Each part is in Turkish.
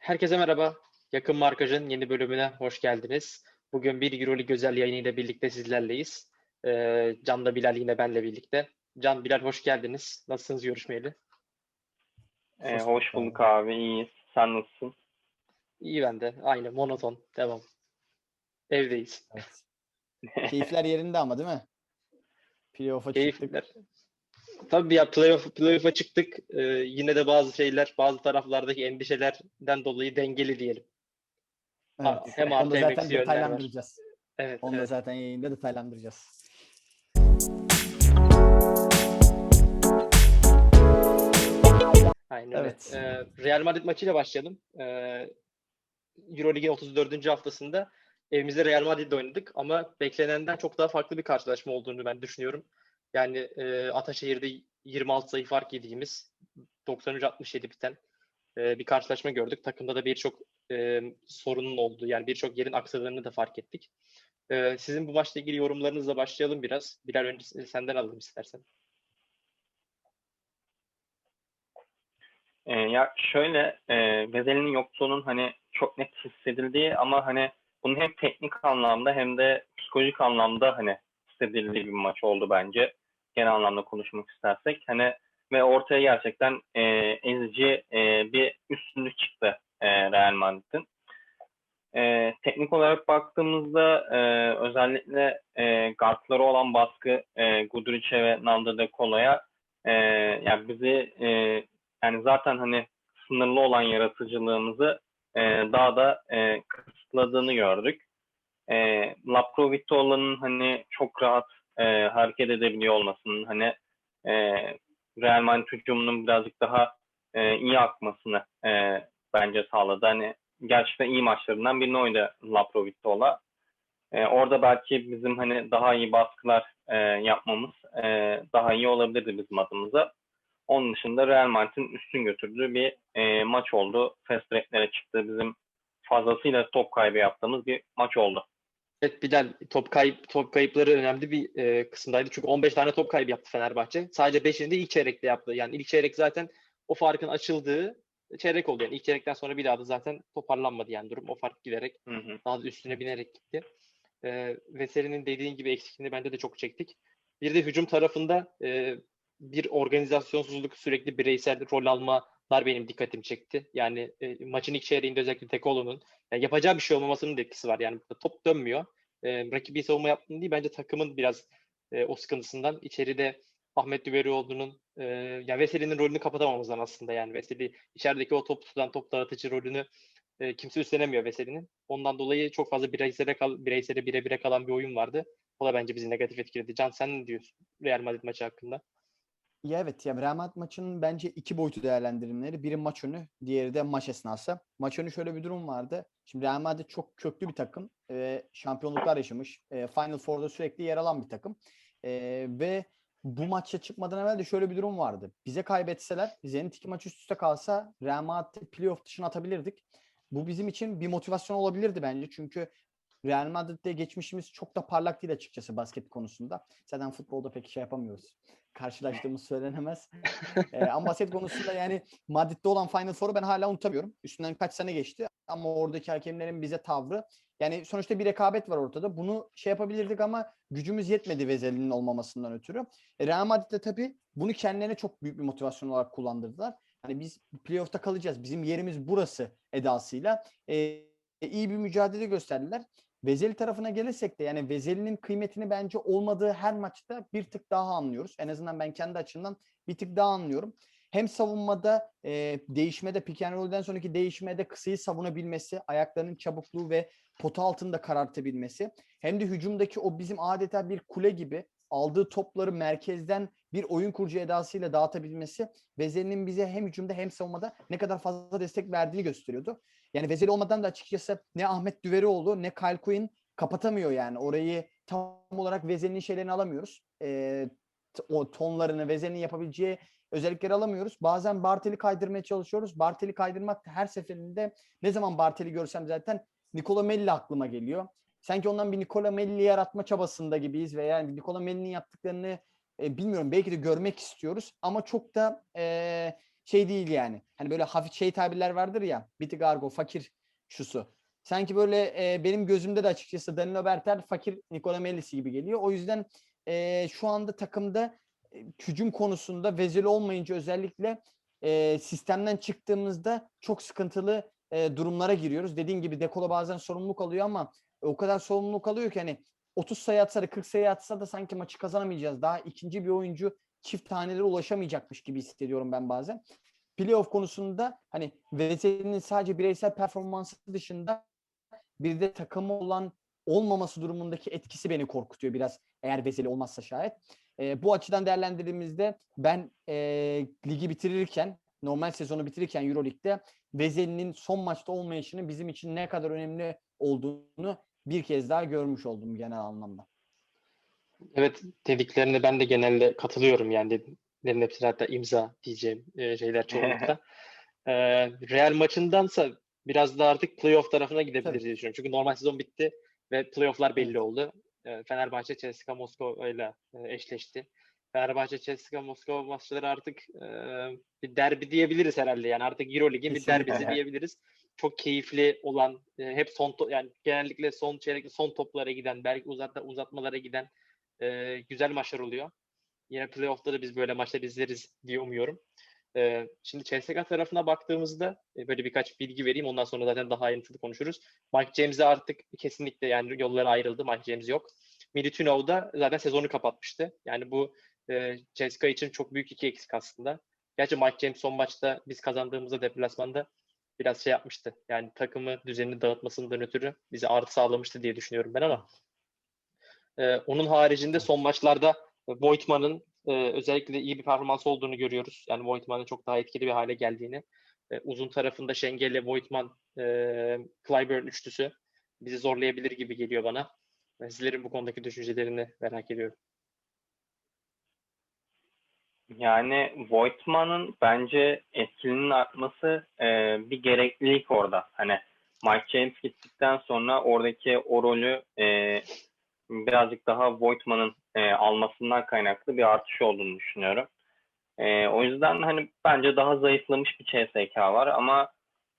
Herkese merhaba. Yakın Markaj'ın yeni bölümüne hoş geldiniz. Bugün bir Euroleague özel yayınıyla birlikte sizlerleyiz. Ee, Can da Bilal yine benle birlikte. Can, Bilal hoş geldiniz. Nasılsınız görüşmeyeli? Ee, hoş bulduk abi, iyiyiz. Sen nasılsın? İyi ben de. Aynı, monoton. Devam. Evdeyiz. Evet. Keyifler yerinde ama değil mi? Playoff'a çıktık. Keyifler. Tabii ya playoff, playoff'a çıktık. Ee, yine de bazı şeyler, bazı taraflardaki endişelerden dolayı dengeli diyelim. Evet. hem Onu artı hem zaten eksi yönler var. detaylandıracağız. Evet, Onu da evet. zaten yayında detaylandıracağız. Aynen öyle. Evet. Ee, Real Madrid maçıyla başlayalım. Ee, Euroleague'in 34. haftasında evimizde Real Madrid'de oynadık ama beklenenden çok daha farklı bir karşılaşma olduğunu ben düşünüyorum. Yani e, Ataşehir'de 26 sayı fark yediğimiz 93-67 biten e, bir karşılaşma gördük. Takımda da birçok e, sorunun olduğu yani birçok yerin aksadığını da fark ettik. E, sizin bu maçla ilgili yorumlarınızla başlayalım biraz. Bilal önce senden alalım istersen. Ee, ya şöyle, e, Vezeli'nin yokluğunun hani çok net hissedildiği ama hani bunun hem teknik anlamda hem de psikolojik anlamda hani hissedildiği bir maç oldu bence. Genel anlamda konuşmak istersek. Hani ve ortaya gerçekten e, ezici e, bir üstünlük çıktı e, Real Madrid'in. E, teknik olarak baktığımızda e, özellikle e, guardları olan baskı e, Guduric'e ve Nando De Colo'ya e, yani bizi e, yani zaten hani sınırlı olan yaratıcılığımızı e, daha da e, kısıtladığını gördük. E, Laprovitola'nın hani çok rahat e, hareket edebiliyor olmasının hani e, Real Madrid hücumunun birazcık daha e, iyi akmasını e, bence sağladı. Hani gerçekten iyi maçlarından birini oynadı Laprovitola. E, orada belki bizim hani daha iyi baskılar e, yapmamız e, daha iyi olabilirdi bizim adımıza. Onun dışında Real Madrid'in üstün götürdüğü bir e, maç oldu. Fast çıktı. Bizim fazlasıyla top kaybı yaptığımız bir maç oldu. Evet Bilal top kayıp top kayıpları önemli bir e, kısımdaydı. Çünkü 15 tane top kaybı yaptı Fenerbahçe. Sadece 5'ini de ilk çeyrekte yaptı. Yani ilk çeyrek zaten o farkın açıldığı çeyrek oldu. Yani ilk çeyrekten sonra bir daha da zaten toparlanmadı yani durum. O fark giderek Hı hı. daha da üstüne binerek gitti. E, Veseli'nin dediğin gibi eksikliğini bence de çok çektik. Bir de hücum tarafında e, bir organizasyonsuzluk sürekli bireysel rol almalar benim dikkatimi çekti. Yani e, maçın ilk çeyreğinde özellikle Tekolo'nun yani yapacağı bir şey olmamasının da etkisi var. Yani top dönmüyor. E, rakibi savunma yaptığını değil bence takımın biraz e, o sıkıntısından içeride Ahmet Düverioğlu'nun e, ya Veseli'nin rolünü kapatamamızdan aslında yani Veseli içerideki o top tutan top dağıtıcı rolünü e, kimse üstlenemiyor Veseli'nin. Ondan dolayı çok fazla bireysele kal, bireysele bire bire kalan bir oyun vardı. O da bence bizi negatif etkiledi. Can sen ne diyorsun Real Madrid maçı hakkında? Ya evet ya Real Madrid maçının bence iki boyutu değerlendirimleri. Biri maç önü, diğeri de maç esnası. Maç önü şöyle bir durum vardı. Şimdi Real Madrid çok köklü bir takım ve şampiyonluklar yaşamış. E, Final Four'da sürekli yer alan bir takım. E, ve bu maça çıkmadan evvel de şöyle bir durum vardı. Bize kaybetseler, Zenit iki maç üst üste kalsa Real Madrid'i playoff dışına atabilirdik. Bu bizim için bir motivasyon olabilirdi bence. Çünkü Real Madrid'de geçmişimiz çok da parlak değil açıkçası basket konusunda. Zaten futbolda pek şey yapamıyoruz. Karşılaştığımız söylenemez. Ee, ama basket konusunda yani Madrid'de olan Final Four'u ben hala unutamıyorum. Üstünden kaç sene geçti ama oradaki hakemlerin bize tavrı. Yani sonuçta bir rekabet var ortada. Bunu şey yapabilirdik ama gücümüz yetmedi Vezeli'nin olmamasından ötürü. E, Real Madrid de tabii bunu kendilerine çok büyük bir motivasyon olarak kullandırdılar. Hani biz playoff'ta kalacağız. Bizim yerimiz burası edasıyla. E, iyi bir mücadele gösterdiler. Vezeli tarafına gelirsek de yani Vezeli'nin kıymetini bence olmadığı her maçta bir tık daha anlıyoruz. En azından ben kendi açımdan bir tık daha anlıyorum. Hem savunmada e, değişmede pick and roll'den sonraki değişmede kısayı savunabilmesi, ayaklarının çabukluğu ve potu altında karartabilmesi. Hem de hücumdaki o bizim adeta bir kule gibi aldığı topları merkezden bir oyun kurucu edasıyla dağıtabilmesi Vezeli'nin bize hem hücumda hem savunmada ne kadar fazla destek verdiğini gösteriyordu. Yani Vezeli olmadan da açıkçası ne Ahmet Düverioğlu ne Kyle Quinn kapatamıyor yani. Orayı tam olarak Vezeli'nin şeylerini alamıyoruz. T- o tonlarını Vezeli'nin yapabileceği özellikleri alamıyoruz. Bazen Bartel'i kaydırmaya çalışıyoruz. Bartel'i kaydırmak her seferinde ne zaman Bartel'i görsem zaten Nicola Melli aklıma geliyor. Sanki ondan bir Nicola Melli yaratma çabasında gibiyiz ve yani Nicola Melli'nin yaptıklarını e, bilmiyorum belki de görmek istiyoruz ama çok da e, şey değil yani. Hani böyle hafif şey tabirler vardır ya. Bitik argo, fakir şusu. Sanki böyle e, benim gözümde de açıkçası Danilo Berter fakir Nikola Mellisi gibi geliyor. O yüzden e, şu anda takımda e, konusunda vezeli olmayınca özellikle e, sistemden çıktığımızda çok sıkıntılı e, durumlara giriyoruz. Dediğin gibi Dekola bazen sorumluluk alıyor ama o kadar sorumluluk alıyor ki hani 30 sayı atsa da 40 sayı atsa da sanki maçı kazanamayacağız. Daha ikinci bir oyuncu çift tanelere ulaşamayacakmış gibi hissediyorum ben bazen. Playoff konusunda hani Veseli'nin sadece bireysel performansı dışında bir de takımı olan olmaması durumundaki etkisi beni korkutuyor biraz eğer Veseli olmazsa şayet. E, bu açıdan değerlendirdiğimizde ben e, ligi bitirirken normal sezonu bitirirken Euroleague'de Veseli'nin son maçta olmayışının bizim için ne kadar önemli olduğunu bir kez daha görmüş oldum genel anlamda. Evet dediklerine ben de genelde katılıyorum yani dediklerin hepsine hatta imza diyeceğim e, şeyler çoğunlukla. e, Real maçındansa biraz da artık playoff tarafına gidebiliriz Tabii. diye düşünüyorum. Çünkü normal sezon bitti ve playofflar belli oldu. E, Fenerbahçe CSKA Moskova ile eşleşti. Fenerbahçe CSKA Moskova maçları artık e, bir derbi diyebiliriz herhalde. Yani artık EuroLeague'in bir derbisi diyebiliriz. Çok keyifli olan e, hep son to- yani genellikle son çeyrek son toplara giden belki uzat uzatmalara giden e, güzel maçlar oluyor. Yine playoff'ta da biz böyle maçlar izleriz diye umuyorum. E, şimdi CSKA tarafına baktığımızda e, böyle birkaç bilgi vereyim. Ondan sonra zaten daha ayrıntılı konuşuruz. Mike James'e artık kesinlikle yani yolları ayrıldı. Mike James yok. Militinov da zaten sezonu kapatmıştı. Yani bu e, CSKA için çok büyük iki eksik aslında. Gerçi Mike James son maçta biz kazandığımızda deplasmanda biraz şey yapmıştı. Yani takımı düzenini dağıtmasından ötürü bize artı sağlamıştı diye düşünüyorum ben ama ee, onun haricinde son maçlarda Voigtman'ın e, özellikle iyi bir performans olduğunu görüyoruz. Yani Voigtman'ın çok daha etkili bir hale geldiğini. E, uzun tarafında Şengeli, Voigtman, e, Clyburn üçlüsü bizi zorlayabilir gibi geliyor bana. Sizlerin bu konudaki düşüncelerini merak ediyorum. Yani Voigtman'ın bence etkinin artması e, bir gereklilik orada. Hani Mike James gittikten sonra oradaki o rolü e, birazcık daha Voigtman'ın e, almasından kaynaklı bir artış olduğunu düşünüyorum. E, o yüzden hani bence daha zayıflamış bir CSK var ama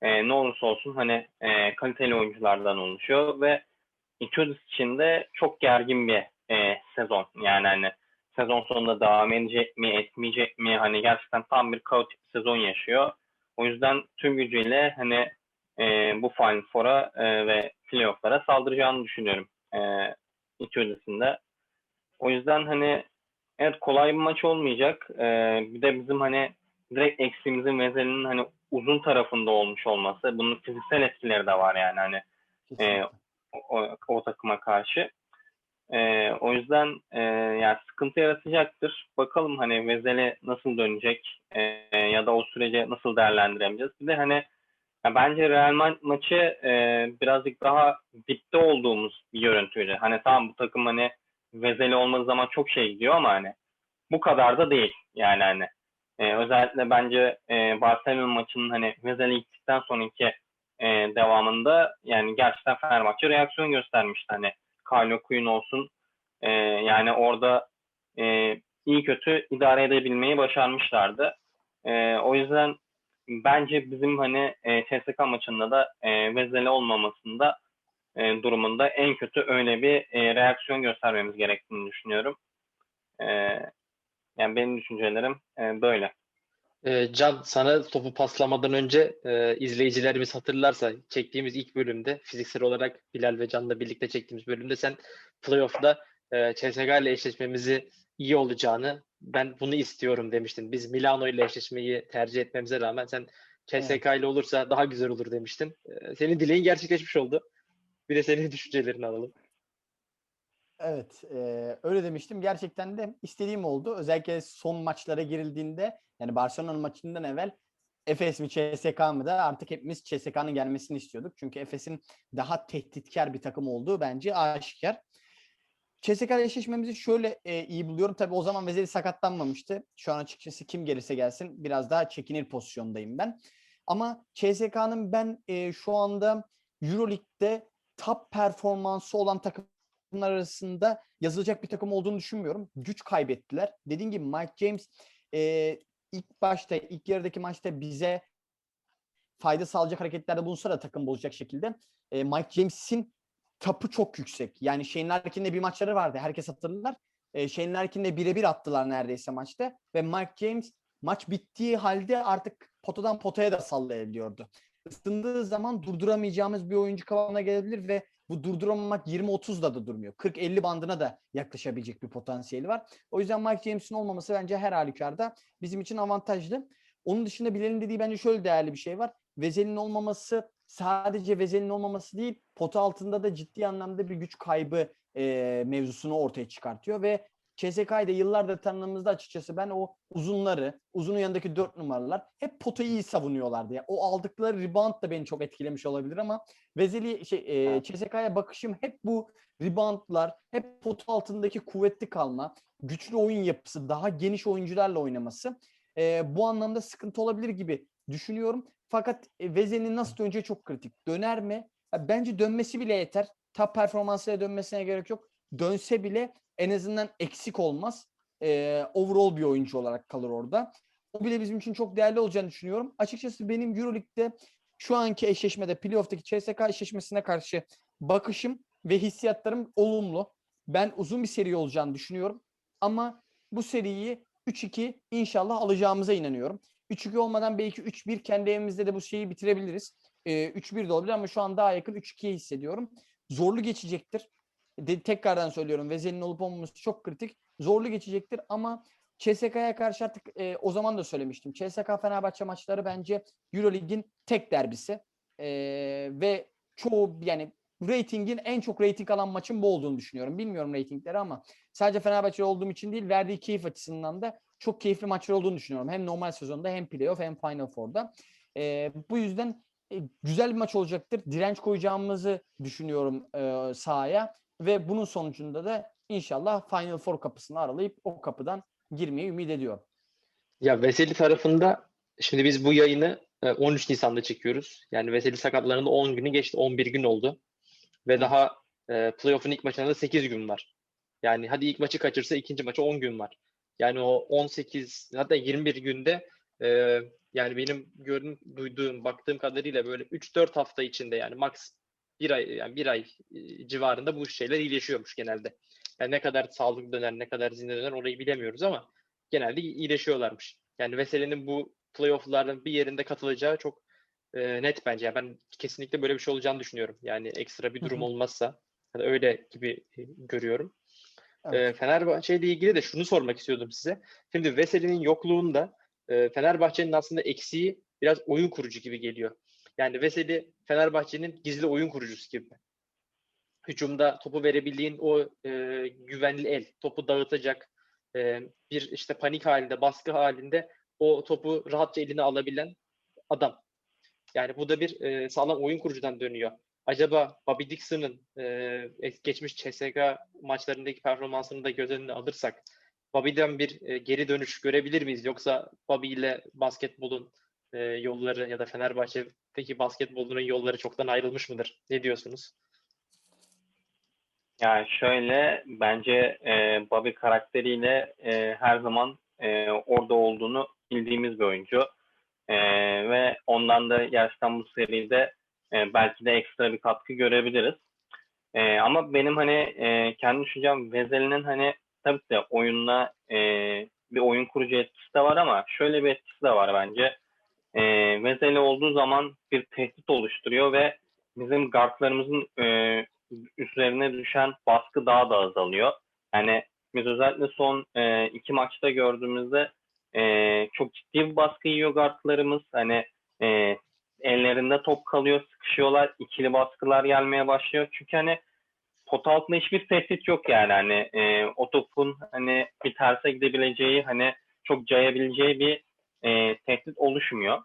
e, ne olursa olsun hani e, kaliteli oyunculardan oluşuyor ve Icarus için de çok gergin bir e, sezon. Yani hani sezon sonunda devam edecek mi, etmeyecek mi? Hani gerçekten tam bir kaotik sezon yaşıyor. O yüzden tüm gücüyle hani e, bu Final Four'a e, ve playoff'lara saldıracağını düşünüyorum. E, ilk öncesinde. O yüzden hani evet kolay bir maç olmayacak. E, bir de bizim hani direkt eksiğimizin Vezeli'nin hani uzun tarafında olmuş olması. Bunun fiziksel etkileri de var yani hani Kesinlikle. o, o takıma karşı. Ee, o yüzden e, yani sıkıntı yaratacaktır. Bakalım hani Vezeli nasıl dönecek e, ya da o sürece nasıl değerlendiremeyeceğiz. Bir de hani ya bence Real Ma- maçı e, birazcık daha dipte olduğumuz bir görüntüydü. Hani tamam bu takım hani Vezeli olmadığı zaman çok şey gidiyor ama hani bu kadar da değil. Yani hani e, özellikle bence e, Barcelona maçının hani Vezeli gittikten sonraki e, devamında yani gerçekten Fenerbahçe reaksiyon göstermişti. Hani Carlo Quinn olsun. E, yani orada e, iyi kötü idare edebilmeyi başarmışlardı. E, o yüzden bence bizim hani e, CSK maçında da e, Vezeli olmamasında e, durumunda en kötü öyle bir e, reaksiyon göstermemiz gerektiğini düşünüyorum. E, yani benim düşüncelerim e, böyle. Ee, Can sana topu paslamadan önce e, izleyicilerimiz hatırlarsa çektiğimiz ilk bölümde fiziksel olarak Bilal ve Can'la birlikte çektiğimiz bölümde sen playoff'da e, CSKA ile eşleşmemizi iyi olacağını ben bunu istiyorum demiştin. Biz Milano ile eşleşmeyi tercih etmemize rağmen sen CSKA ile olursa daha güzel olur demiştin. E, senin dileğin gerçekleşmiş oldu. Bir de senin düşüncelerini alalım. Evet, eee, öyle demiştim. Gerçekten de istediğim oldu. Özellikle son maçlara girildiğinde yani Barcelona maçından evvel Efes mi CSKA mı da artık hepimiz CSKA'nın gelmesini istiyorduk. Çünkü Efes'in daha tehditkar bir takım olduğu bence aşikar. İle eşleşmemizi şöyle e, iyi buluyorum. Tabii o zaman Vezeli sakatlanmamıştı. Şu an açıkçası kim gelirse gelsin biraz daha çekinir pozisyondayım ben. Ama CSKA'nın ben e, şu anda Euroleague'de top performansı olan takımlar arasında yazılacak bir takım olduğunu düşünmüyorum. Güç kaybettiler. Dediğim gibi Mike James e, ilk başta ilk yarıdaki maçta bize fayda sağlayacak hareketlerde bulunsa da takım bozacak şekilde e, Mike James'in tapu çok yüksek. Yani Shane Larkin'le bir maçları vardı. Herkes hatırlar. E, Shane Larkin'le birebir attılar neredeyse maçta. Ve Mike James maç bittiği halde artık potadan potaya da sallayabiliyordu. Isındığı zaman durduramayacağımız bir oyuncu kıvamına gelebilir ve bu durduramamak 20-30'da da durmuyor. 40-50 bandına da yaklaşabilecek bir potansiyeli var. O yüzden Mike James'in olmaması bence her halükarda bizim için avantajlı. Onun dışında Bilal'in dediği bence şöyle değerli bir şey var. Vezel'in olmaması sadece Vezel'in olmaması değil, pota altında da ciddi anlamda bir güç kaybı e, mevzusunu ortaya çıkartıyor ve CSK'yı da yıllardır tanıdığımızda açıkçası ben o uzunları, uzunun yanındaki dört numaralar hep potayı iyi savunuyorlardı. Yani o aldıkları rebound da beni çok etkilemiş olabilir ama Vezeli şey e. CSK'ya bakışım hep bu reboundlar, hep pot altındaki kuvvetli kalma, güçlü oyun yapısı, daha geniş oyuncularla oynaması e, bu anlamda sıkıntı olabilir gibi düşünüyorum. Fakat Veze'nin nasıl döneceği çok kritik. Döner mi? Bence dönmesi bile yeter. Top performansıyla dönmesine gerek yok. Dönse bile en azından eksik olmaz. E, overall bir oyuncu olarak kalır orada. O bile bizim için çok değerli olacağını düşünüyorum. Açıkçası benim Euroleague'de şu anki eşleşmede playoff'taki CSK eşleşmesine karşı bakışım ve hissiyatlarım olumlu. Ben uzun bir seri olacağını düşünüyorum. Ama bu seriyi 3-2 inşallah alacağımıza inanıyorum. 3-2 olmadan belki 3-1 kendi evimizde de bu şeyi bitirebiliriz. Ee, 3-1 de olabilir ama şu an daha yakın 3-2'ye hissediyorum. Zorlu geçecektir. De, tekrardan söylüyorum. Vezel'in olup olmaması çok kritik. Zorlu geçecektir ama CSK'ya karşı artık e, o zaman da söylemiştim. CSK Fenerbahçe maçları bence Eurolig'in tek derbisi. E, ve çoğu yani ratingin en çok rating alan maçın bu olduğunu düşünüyorum. Bilmiyorum ratingleri ama sadece Fenerbahçe olduğum için değil verdiği keyif açısından da çok keyifli maçlar olduğunu düşünüyorum. Hem normal sezonda hem playoff hem Final Four'da. E, bu yüzden e, güzel bir maç olacaktır. Direnç koyacağımızı düşünüyorum e, sahaya ve bunun sonucunda da inşallah Final Four kapısını aralayıp o kapıdan girmeyi ümit ediyorum. Ya Veseli tarafında şimdi biz bu yayını e, 13 Nisan'da çekiyoruz. Yani Veseli sakatlarında 10 günü geçti. 11 gün oldu. Ve daha e, playoff'un ilk maçında da 8 gün var. Yani hadi ilk maçı kaçırsa ikinci maça 10 gün var. Yani o 18 hatta 21 günde e, yani benim gördüğüm, duyduğum, baktığım kadarıyla böyle 3-4 hafta içinde yani max bir ay yani bir ay e, civarında bu şeyler iyileşiyormuş genelde. Yani ne kadar sağlıklı döner, ne kadar zinde döner orayı bilemiyoruz ama genelde iyileşiyorlarmış. Yani Veseli'nin bu playoff'ların bir yerinde katılacağı çok e, net bence. Yani ben kesinlikle böyle bir şey olacağını düşünüyorum. Yani ekstra bir durum hı. olmazsa öyle gibi e, görüyorum. Evet. E, Fenerbahçe ile ilgili de şunu sormak istiyordum size. Şimdi Veseli'nin yokluğunda e, Fenerbahçe'nin aslında eksiği biraz oyun kurucu gibi geliyor. Yani Veseli Fenerbahçe'nin gizli oyun kurucusu gibi. Hücumda topu verebildiğin o e, güvenli el, topu dağıtacak, e, bir işte panik halinde, baskı halinde o topu rahatça eline alabilen adam. Yani bu da bir e, sağlam oyun kurucudan dönüyor. Acaba Bobby Dixon'ın e, geçmiş CSK maçlarındaki performansını da göz önüne alırsak Bobby'den bir e, geri dönüş görebilir miyiz? Yoksa Bobby ile basketbolun e, yolları ya da Fenerbahçe'deki basketbolun yolları çoktan ayrılmış mıdır? Ne diyorsunuz? Yani şöyle bence e, Bobby karakteriyle e, her zaman e, orada olduğunu bildiğimiz bir oyuncu. E, ve ondan da gerçekten bu seride e, belki de ekstra bir katkı görebiliriz. E, ama benim hani e, kendi düşüncem Vezeli'nin hani tabii ki oyunla e, bir oyun kurucu etkisi de var ama şöyle bir etkisi de var bence. E, Vezeli olduğu zaman bir tehdit oluşturuyor ve bizim guardlarımızın e, üzerine düşen baskı daha da azalıyor. Yani biz özellikle son e, iki maçta gördüğümüzde e, çok ciddi bir baskı yiyor guardlarımız. Hani e, ellerinde top kalıyor, sıkışıyorlar, ikili baskılar gelmeye başlıyor. Çünkü hani pot altında hiçbir tehdit yok yani. Hani e, o topun hani bir terse gidebileceği, hani çok cayabileceği bir e, tehdit oluşmuyor.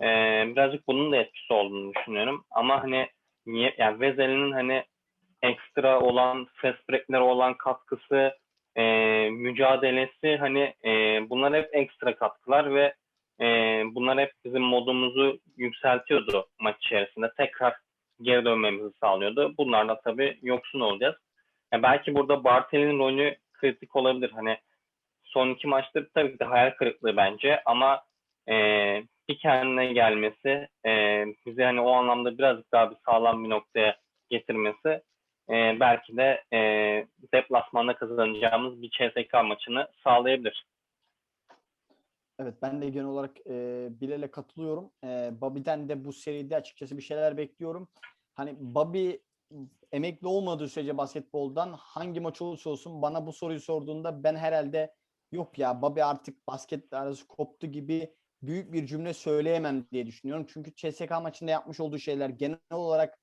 E, birazcık bunun da etkisi olduğunu düşünüyorum. Ama hani niye yani Vezeli'nin hani ekstra olan fast break'lere olan katkısı, e, mücadelesi hani e, bunlar hep ekstra katkılar ve e, bunlar hep bizim modumuzu yükseltiyordu maç içerisinde. Tekrar geri dönmemizi sağlıyordu. Bunlarla tabii yoksun olacağız. Yani belki burada Bartel'in rolü kritik olabilir. Hani son iki maçtır tabii ki de hayal kırıklığı bence ama e, bir kendine gelmesi, e, bizi hani o anlamda birazcık daha bir sağlam bir noktaya getirmesi e, belki de e, deplasmanda kazanacağımız bir CSK maçını sağlayabilir. Evet ben de genel olarak e, Bilal'e katılıyorum. E, Bobby'den de bu seride açıkçası bir şeyler bekliyorum. Hani Bobby emekli olmadığı sürece basketboldan hangi maç olursa olsun bana bu soruyu sorduğunda ben herhalde yok ya Bobby artık basket arası koptu gibi büyük bir cümle söyleyemem diye düşünüyorum. Çünkü CSK maçında yapmış olduğu şeyler genel olarak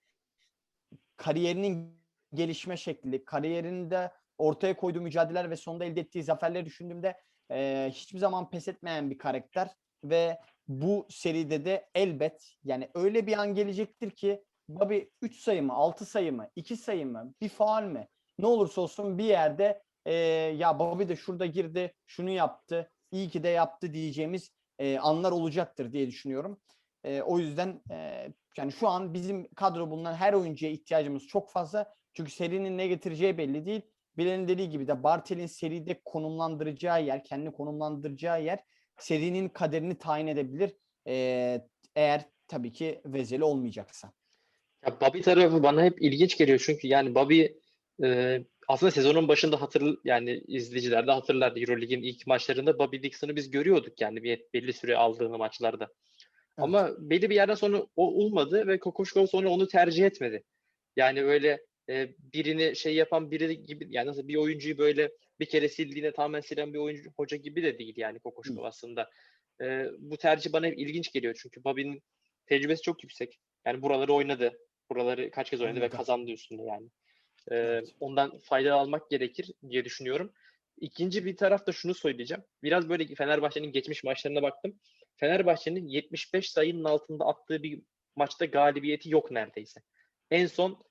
kariyerinin gelişme şekli, kariyerinde ortaya koyduğu mücadeleler ve sonunda elde ettiği zaferleri düşündüğümde e, hiçbir zaman pes etmeyen bir karakter ve bu seride de elbet yani öyle bir an gelecektir ki Bobby 3 sayı mı, 6 sayı mı, 2 sayı mı, bir faal mi? Ne olursa olsun bir yerde e, ya Bobby de şurada girdi, şunu yaptı, iyi ki de yaptı diyeceğimiz e, anlar olacaktır diye düşünüyorum. E, o yüzden e, yani şu an bizim kadro bulunan her oyuncuya ihtiyacımız çok fazla. Çünkü serinin ne getireceği belli değil. Bilal'in dediği gibi de Bartel'in seride konumlandıracağı yer, kendini konumlandıracağı yer serinin kaderini tayin edebilir. Ee, eğer tabii ki Vezeli olmayacaksa. Ya Bobby tarafı bana hep ilginç geliyor çünkü yani Bobby e, aslında sezonun başında hatır yani izleyiciler de hatırlar Euroleague'in ilk maçlarında Bobby Dixon'ı biz görüyorduk yani bir belli süre aldığını maçlarda. Ama belli bir yerden sonra o olmadı ve Kokoşkov sonra onu tercih etmedi. Yani öyle e, birini şey yapan biri gibi yani nasıl bir oyuncuyu böyle bir kere sildiğine tamamen silen bir oyuncu hoca gibi de değil yani Kokoşkov aslında. E, bu tercih bana hep ilginç geliyor çünkü Bobby'nin tecrübesi çok yüksek. Yani buraları oynadı. Buraları kaç kez oynadı ve Oynadı. kazandı üstünde yani. E, Evet. Ondan fayda almak gerekir diye düşünüyorum. İkinci bir tarafta şunu söyleyeceğim. Biraz böyle Fenerbahçe'nin geçmiş maçlarına baktım. Fenerbahçe'nin 75 sayının altında attığı bir maçta galibiyeti yok neredeyse. En son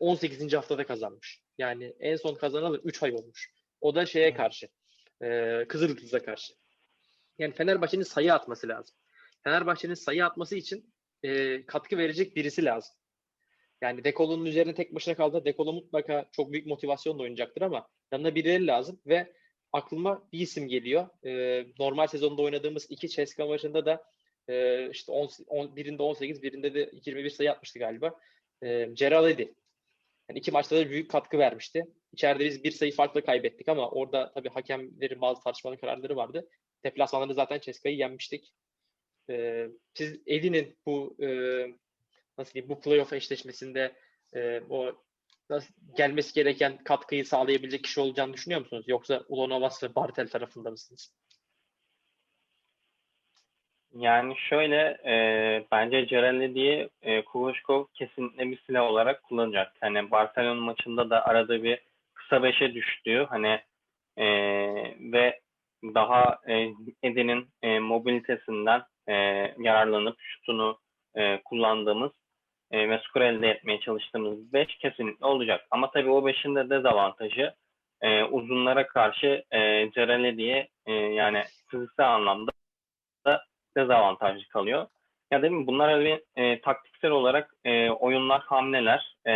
18. haftada kazanmış. Yani en son kazanalı 3 ay olmuş. O da şeye karşı. E, Kızıldız'a karşı. Yani Fenerbahçe'nin sayı atması lazım. Fenerbahçe'nin sayı atması için e, katkı verecek birisi lazım. Yani Dekolo'nun üzerine tek başına kaldı. Dekolo mutlaka çok büyük motivasyonla oynayacaktır ama yanına birileri lazım ve aklıma bir isim geliyor. E, normal sezonda oynadığımız iki Ceska maçında da e, işte 10, 10, birinde 18, birinde de 21 sayı atmıştı galiba. E, Gerald Eddy. Yani iki maçta da büyük katkı vermişti. İçeride biz bir sayı farklı kaybettik ama orada tabii hakemlerin bazı tartışmalı kararları vardı. Deplasmanlarda zaten Ceska'yı yenmiştik. E, siz Eddy'nin bu e, nasıl diyeyim bu playoff eşleşmesinde e, o nasıl gelmesi gereken katkıyı sağlayabilecek kişi olacağını düşünüyor musunuz? Yoksa Ulanovas ve Bartel tarafında mısınız? Yani şöyle e, bence Cerelli diye e, Kuvoşkov kesinlikle bir silah olarak kullanacak. Hani Barcelona maçında da arada bir kısa beşe düştüğü hani e, ve daha e, Edin'in e, mobilitesinden e, yararlanıp şutunu e, kullandığımız e, ve skor elde etmeye çalıştığımız 5 kesinlikle olacak. Ama tabii o 5'in de dezavantajı e, uzunlara karşı e, Cerelli diye e, yani fiziksel anlamda dezavantajlı kalıyor. Ya değil mi? Bunlar hani e, taktiksel olarak e, oyunlar, hamleler. E,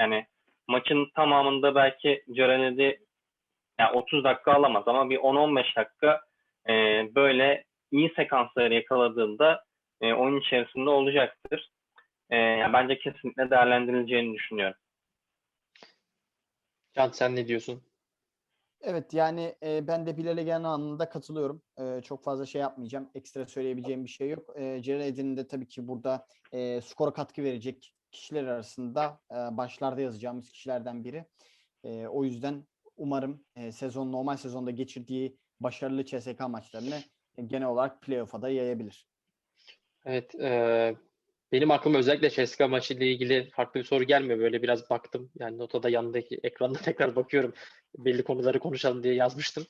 yani maçın tamamında belki Cereledi yani 30 dakika alamaz ama bir 10-15 dakika e, böyle iyi sekansları yakaladığında e, oyun içerisinde olacaktır. E, yani bence kesinlikle değerlendirileceğini düşünüyorum. Can sen ne diyorsun? Evet yani e, ben de Bilal'e gelen anında katılıyorum. E, çok fazla şey yapmayacağım. Ekstra söyleyebileceğim bir şey yok. E, Ceren Edin'in de tabii ki burada e, skora katkı verecek kişiler arasında e, başlarda yazacağımız kişilerden biri. E, o yüzden umarım e, sezon normal sezonda geçirdiği başarılı CSK maçlarını e, genel olarak playoff'a da yayabilir. Evet, e, benim aklıma özellikle CSKA maçı ile ilgili farklı bir soru gelmiyor. Böyle biraz baktım. Yani notada yanındaki ekranda tekrar bakıyorum. Belli konuları konuşalım diye yazmıştım.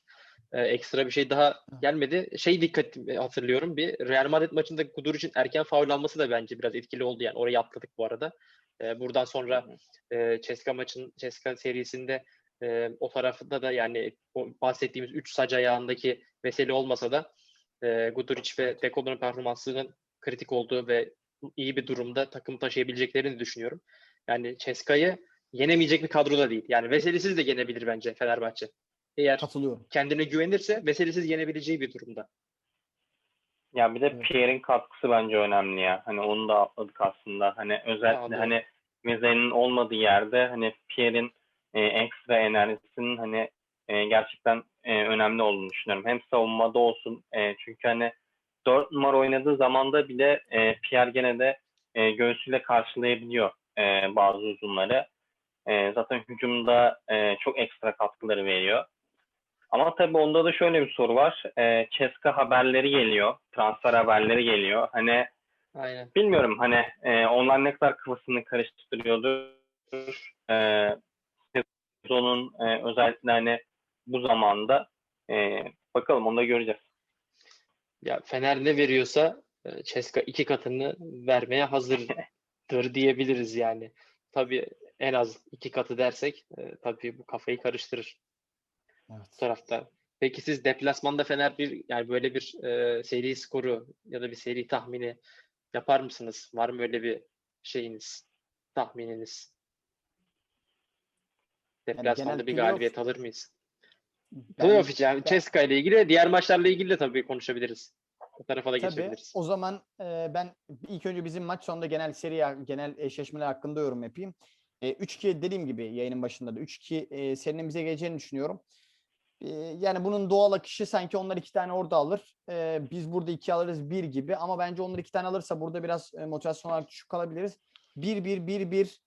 E, ekstra bir şey daha gelmedi. Şey dikkat hatırlıyorum bir Real Madrid maçında Guduric'in erken faul alması da bence biraz etkili oldu. Yani orayı atladık bu arada. E, buradan sonra e, CSKA maçın CSKA serisinde e, o tarafında da yani o bahsettiğimiz 3 sac ayağındaki mesele olmasa da e, Guduric ve Dekolo'nun performansının kritik olduğu ve iyi bir durumda takım taşıyabileceklerini düşünüyorum. Yani Ceska'yı yenemeyecek bir kadro da değil. Yani Veselisiz de yenebilir bence Fenerbahçe. Eğer Katılıyorum. kendine güvenirse meselesiz yenebileceği bir durumda. Ya bir de Evet. Pierre'in katkısı bence önemli ya. Hani onu da atladık aslında. Hani özellikle doğru. hani Meze'nin olmadığı yerde hani Pierre'in e, ekstra enerjisinin hani e, gerçekten e, önemli olduğunu düşünüyorum. Hem savunmada olsun e, çünkü hani 4 numara oynadığı zaman da bile e, Pierre gene de e, göğsüyle karşılayabiliyor e, bazı uzunları. E, zaten hücumda e, çok ekstra katkıları veriyor. Ama tabii onda da şöyle bir soru var. E, Ceska haberleri geliyor. Transfer haberleri geliyor. Hani Aynen. bilmiyorum hani e, onlar ne kadar kafasını karıştırıyordur. E, sezonun e, özellikle hani bu zamanda e, bakalım onu da göreceğiz. Ya Fener ne veriyorsa e, Ceska iki katını vermeye hazırdır diyebiliriz yani. Tabii en az iki katı dersek e, tabii bu kafayı karıştırır Evet. tarafta. Peki siz deplasmanda Fener bir yani böyle bir e, seri skoru ya da bir seri tahmini yapar mısınız? Var mı öyle bir şeyiniz, tahmininiz? Deplasmanda genel bir galibiyet alır mıyız? Playoff yani Ceska ile ilgili diğer maçlarla ilgili de tabii konuşabiliriz. O tarafa da Tabii. geçebiliriz. O zaman e, ben ilk önce bizim maç sonunda genel seri genel eşleşmeler hakkında yorum yapayım. E, 3-2 dediğim gibi yayının başında da 3-2 e, serinin bize geleceğini düşünüyorum. E, yani bunun doğal akışı sanki onlar iki tane orada alır. E, biz burada iki alırız bir gibi ama bence onlar iki tane alırsa burada biraz e, motivasyon olarak düşük kalabiliriz. 1-1 1-1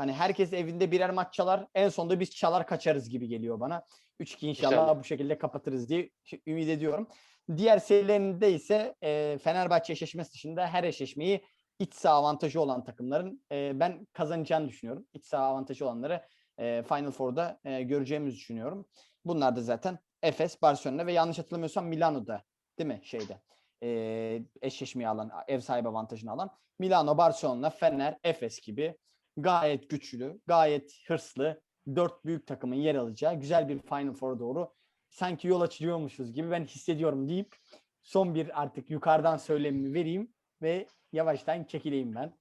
hani herkes evinde birer maç çalar. En sonunda biz çalar kaçarız gibi geliyor bana. 3-2 inşallah, İnşallah. bu şekilde kapatırız diye ümit ediyorum. Diğer serilerinde ise e, Fenerbahçe eşleşmesi dışında her eşleşmeyi iç saha avantajı olan takımların e, ben kazanacağını düşünüyorum. İç saha avantajı olanları e, Final Four'da e, göreceğimizi düşünüyorum. Bunlar da zaten Efes, Barcelona ve yanlış hatırlamıyorsam Milano'da değil mi şeyde e, eşleşmeyi alan, ev sahibi avantajını alan Milano, Barcelona, Fener, Efes gibi gayet güçlü, gayet hırslı dört büyük takımın yer alacağı güzel bir Final Four'a doğru sanki yol açılıyormuşuz gibi ben hissediyorum deyip son bir artık yukarıdan söylemimi vereyim ve yavaştan çekileyim ben.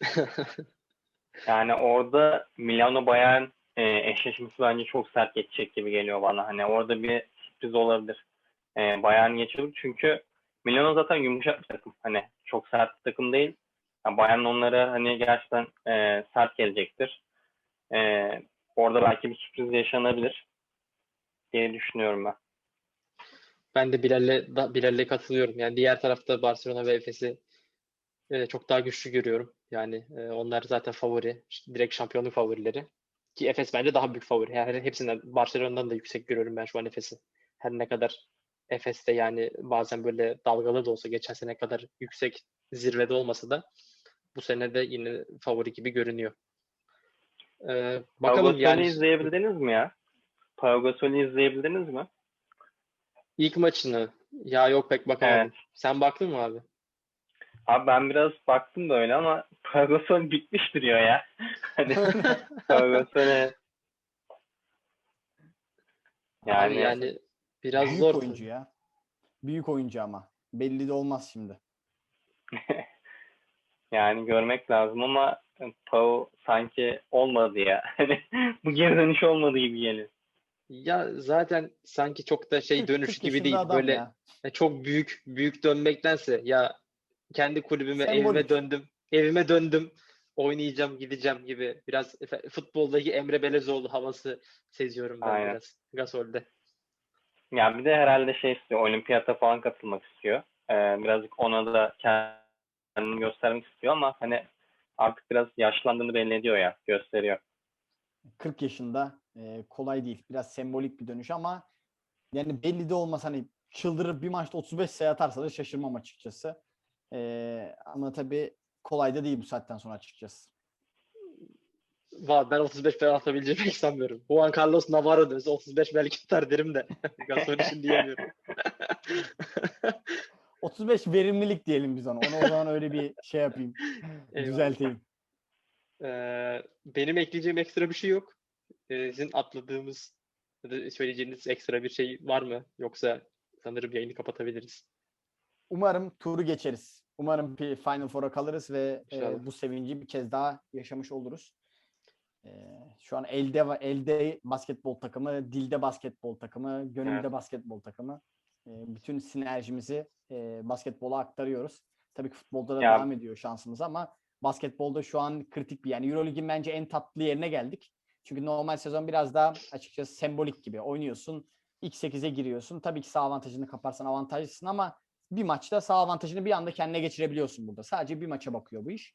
Yani orada Milano Bayern e, eşleşmesi bence çok sert geçecek gibi geliyor bana. Hani orada bir sürpriz olabilir. E, Bayern geçiyor çünkü Milano zaten yumuşak bir takım. Hani çok sert bir takım değil. Yani Bayern onlara hani gerçekten e, sert gelecektir. E, orada belki bir sürpriz yaşanabilir diye düşünüyorum ben. Ben de Bilal'le da- katılıyorum. Yani diğer tarafta Barcelona ve Efes'i e, çok daha güçlü görüyorum. Yani e, onlar zaten favori. direkt şampiyonluk favorileri. Ki Efes bence daha büyük favori. Yani hepsinden Barcelona'dan da yüksek görüyorum ben şu an Efes'i. Her ne kadar Efes'te yani bazen böyle dalgalı da olsa geçen sene kadar yüksek zirvede olmasa da bu sene de yine favori gibi görünüyor. E, Bakalım bakalım yani izleyebildiniz mi ya? Pau Gasol'ü izleyebildiniz mi? ilk maçını ya yok pek bakamadım. Evet. Sen baktın mı abi? Abi ben biraz baktım da öyle ama Pau Gasol bitmiş duruyor ya. Hani Pau Gasol'e Abi Yani- yani biraz Büyük zor. oyuncu ya. Büyük oyuncu ama. Belli de olmaz şimdi. Yani görmek lazım ama Pau sanki olmadı ya. Hani bu geri dönüş olmadı gibi geliyor. Ya zaten sanki çok da şey 40 dönüş 40 gibi değil. Böyle ya. ya çok büyük büyük dönmektense ya kendi kulübüme evime Sembolik. döndüm. Evime döndüm. Oynayacağım, gideceğim gibi. Biraz futboldaki Emre Belezoğlu havası seziyorum ben Aynen. biraz Gasol'de. Yani bir de herhalde şey istiyor. Olimpiyata falan katılmak istiyor. Ee, birazcık ona da kendini göstermek istiyor ama hani artık biraz yaşlandığını belli ediyor ya. Gösteriyor. 40 yaşında e, kolay değil. Biraz sembolik bir dönüş ama yani belli de olmaz hani çıldırır bir maçta 35 sayı atarsa da şaşırmam açıkçası. E, ama tabii kolay da değil bu saatten sonra açıkçası. Va ben 35 falan atabileceğimi pek sanmıyorum. Juan Carlos Navarro dönse 35 belki atar derim de. Gasol için diyemiyorum. 35 verimlilik diyelim biz ona. Onu o zaman öyle bir şey yapayım. Düzelteyim. Ee, benim ekleyeceğim ekstra bir şey yok. Ee, sizin atladığımız ya da söyleyeceğiniz ekstra bir şey var mı? Yoksa sanırım yayını kapatabiliriz. Umarım turu geçeriz. Umarım bir Final Four'a kalırız ve e, bu sevinci bir kez daha yaşamış oluruz. Ee, şu an elde elde basketbol takımı, dilde basketbol takımı, gönülde Evet. basketbol takımı. Ee, bütün sinerjimizi e, basketbola aktarıyoruz. Tabii ki futbolda da Ya- devam ediyor şansımız ama basketbolda şu an kritik bir yani EuroLeague'in bence en tatlı yerine geldik. Çünkü normal sezon biraz daha açıkçası sembolik gibi oynuyorsun. İlk 8'e giriyorsun. Tabii ki sağ avantajını kaparsan avantajlısın ama bir maçta sağ avantajını bir anda kendine geçirebiliyorsun burada. Sadece bir maça bakıyor bu iş.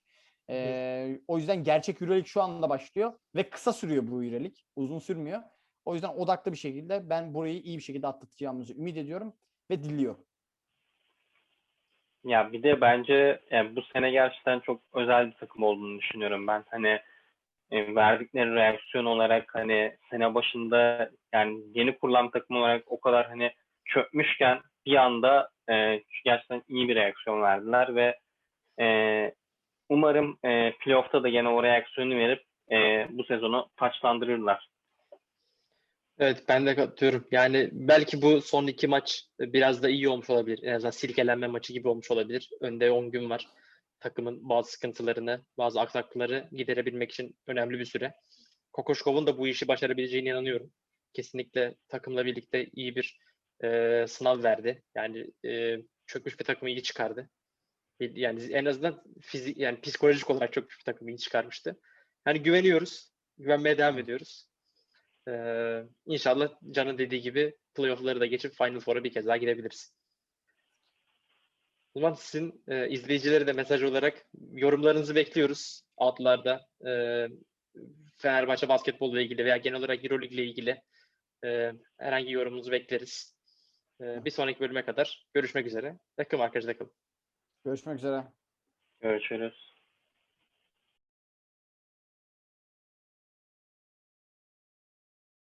Ee, o yüzden gerçek Euroleague şu anda başlıyor ve kısa sürüyor bu Euroleague. Uzun sürmüyor. O yüzden odaklı bir şekilde ben burayı iyi bir şekilde atlatacağımızı ümit ediyorum ve diliyorum. Ya bir de bence yani bu sene gerçekten çok özel bir takım olduğunu düşünüyorum ben. Hani e, verdikleri reaksiyon olarak hani sene başında yani yeni kurulan takım olarak o kadar hani çökmüşken bir anda e, gerçekten iyi bir reaksiyon verdiler ve e, umarım e, playoff'ta da gene o reaksiyonu verip e, bu sezonu taçlandırırlar. Evet ben de katılıyorum. Yani belki bu son iki maç biraz da iyi olmuş olabilir. En azından silkelenme maçı gibi olmuş olabilir. Önde 10 gün var. Takımın bazı sıkıntılarını, bazı aksaklıkları giderebilmek için önemli bir süre. Kokoşkov'un da bu işi başarabileceğine inanıyorum. Kesinlikle takımla birlikte iyi bir e, sınav verdi. Yani e, çökmüş bir takımı iyi çıkardı. Yani en azından fizik yani psikolojik olarak çökmüş bir takımı iyi çıkarmıştı. Yani güveniyoruz. Güvenmeye devam ediyoruz. Ee, inşallah Can'ın dediği gibi playoff'ları da geçip Final Four'a bir kez daha girebiliriz. O zaman sizin e, izleyicilere de mesaj olarak yorumlarınızı bekliyoruz. Altlarda e, Fenerbahçe basketbolla ilgili veya genel olarak Euroleague ile ilgili e, herhangi yorumunuzu bekleriz. E, bir sonraki bölüme kadar görüşmek üzere. Takım arkadaşlar kalın. Görüşmek üzere. Görüşürüz.